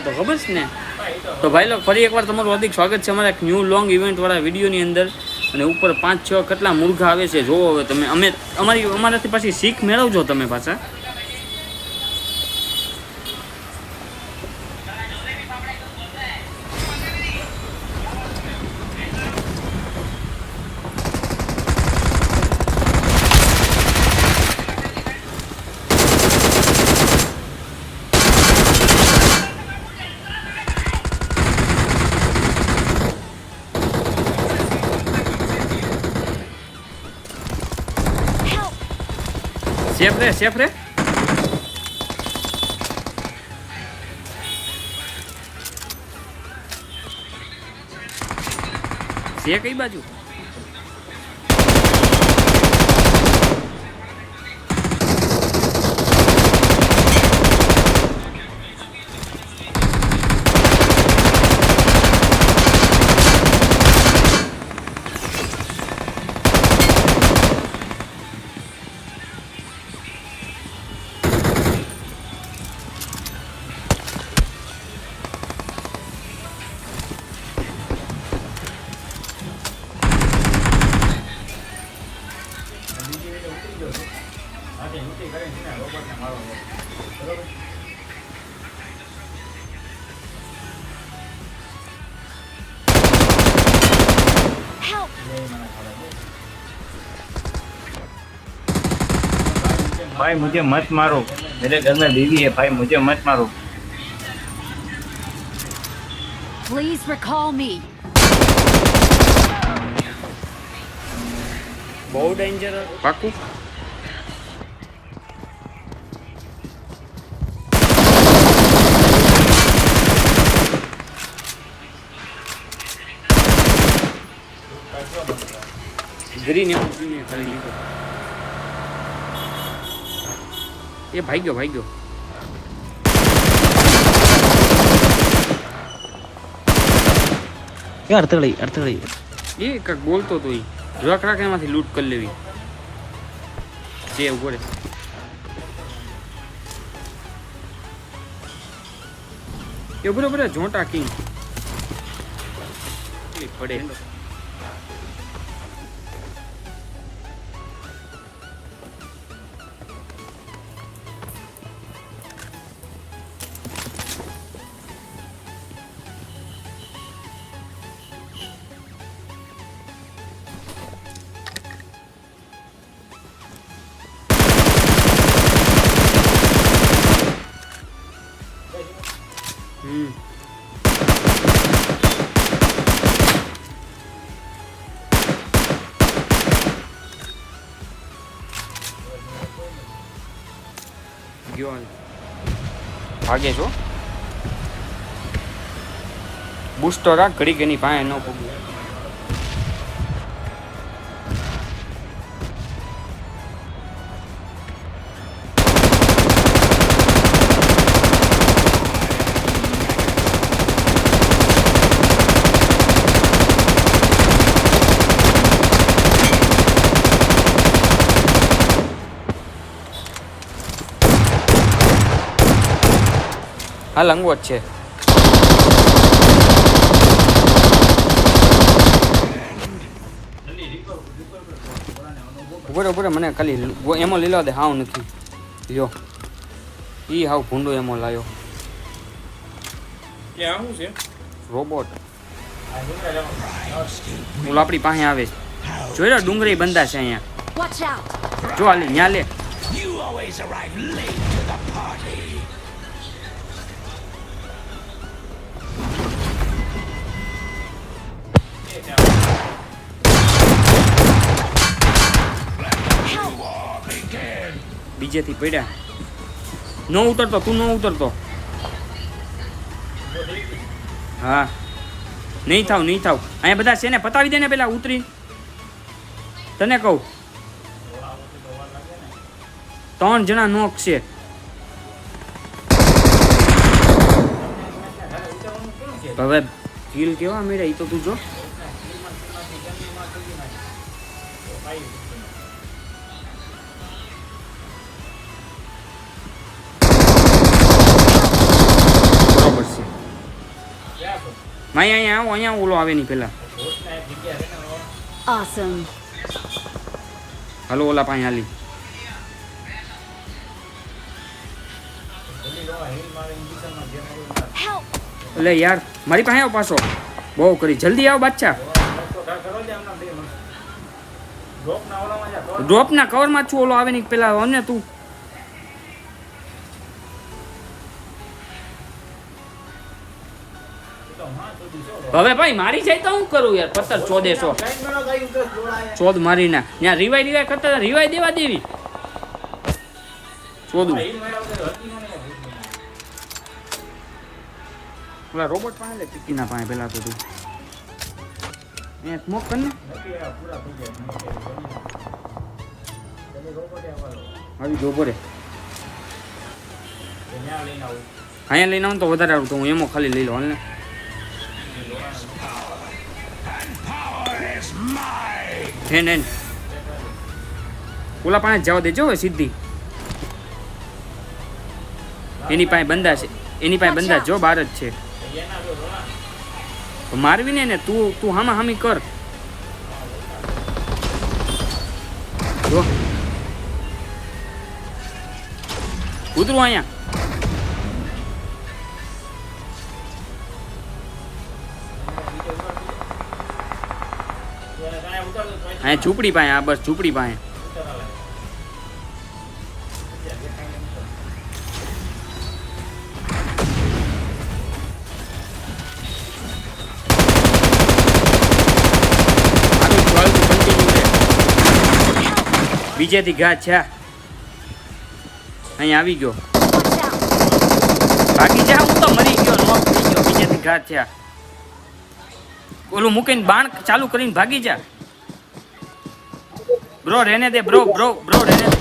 તો ખબર છે ને? તો ભાઈ લો, ફરી એકવાર તમારું હાર્દિક સ્વાગત છે અમારા એક ન્યૂ લોંગ ઇવેન્ટવાળા વિડીયોની અંદર. અને ઉપર પાંચ છ કેટલા મૂર્ખા આવે છે, જોવો હવે તમે. અમે, અમારી, અમારાથી પાછી શીખ મેળવજો તમે પાછા. સેફ રે સેફ રે છે કઈ બાજુ അതെ എനിക്ക് ഇവിടെ എങ്ങനെയാണ് ഞങ്ങളോ भाई मुझे मत मारो मेरे घर में बीवी है भाई मुझे मत मारो प्लीज रिकॉल मी बहुत डेंजर है ગ્રીન એવું green એ કરી લીધો એ ભાગ્યો ભાગ્યો એ અડતળી અડતળી એ કંઈક બોલતો તો એ રખ રાખ એમાંથી લૂંટ કરી લેવી જે ઊભો રે એ ઊભો રે, ઊભો રે, જોટા કિંગ એ પડે ગયો હાલ. ભાગે છો બુસ્ટર રાખ ઘડીક એની પાસે ન પગું હા લંગવટ છે. ઊભો રે, મને ખાલી એમો લીલો દે હાવ નથી. લ્યો. ઈ હાવ ભૂંડો એમો લાયો. રોબોટ. હું આપણી પાસે આવે. જોઈ લો ડુંગળી બંધા છે અહીંયા. જો હાલી ન્યા લે. બીજેથી પડ્યા. ન ઉતરતો, તું ન ઉતરતો. હા. નહીં થાવ નહીં થાવ. અહીંયા બધા છે ને પતાવી દે ને પેલા ઉતરી. તને કહું. ત્રણ જણા નોક છે. હવે કિલ કેવા મળ્યા એ તો તું જો. માઈ અહીંયા આવો અહીંયા ઓલો આવે નહીં પેલા Awesome. હાલો ઓલા પાસે હાલી. એટલે યાર મારી પાસે આવો પાછો. બહુ કરી. જલ્દી આવો ડ્રોપ ડ્રોપના કવરમાં છું ઓલો આવે નહીં પેલા અને તું હવે ભાઈ, મારી જાય તો હું કરું યાર? પત્તર ચોદેસો ચોદ મારી ના. ત્યાં રિવાય રિવાય કરતા રિવાય દેવા દેવી. ચોદું. પેલા રોબોટ પાસે લે પિક્કીના પાસે પેલા તો તું. એ સ્મોક કર ને. અહીંયા લઈને આવું તો વધારે આવું તો હું એમો ખાલી લઈ લો હાલ ને. હેન હેન. ઓલા પાસે જવા દેજો સીધી. એની પાસે બંધા છે. એની પાસે બંધા જો બાર જ છે. તો મારવી ને ને તું તું હામા હામી કર. જો. ઉતરું અહીંયા. અહીંયા ઝૂંપડી પાસે, આ બસ ઝૂંપડી પાસે. બીજેથી ઘાત છે. અહીં આવી ગયો. બાકી જા, હું તો મરી ગયો નોક થઈ બીજેથી ઘાત છે. ઓલું મૂકીને બાણ ચાલુ કરીને ભાગી જા. બ્રો રહેને દે બ્રો બ્રો બ્રો રહેને દે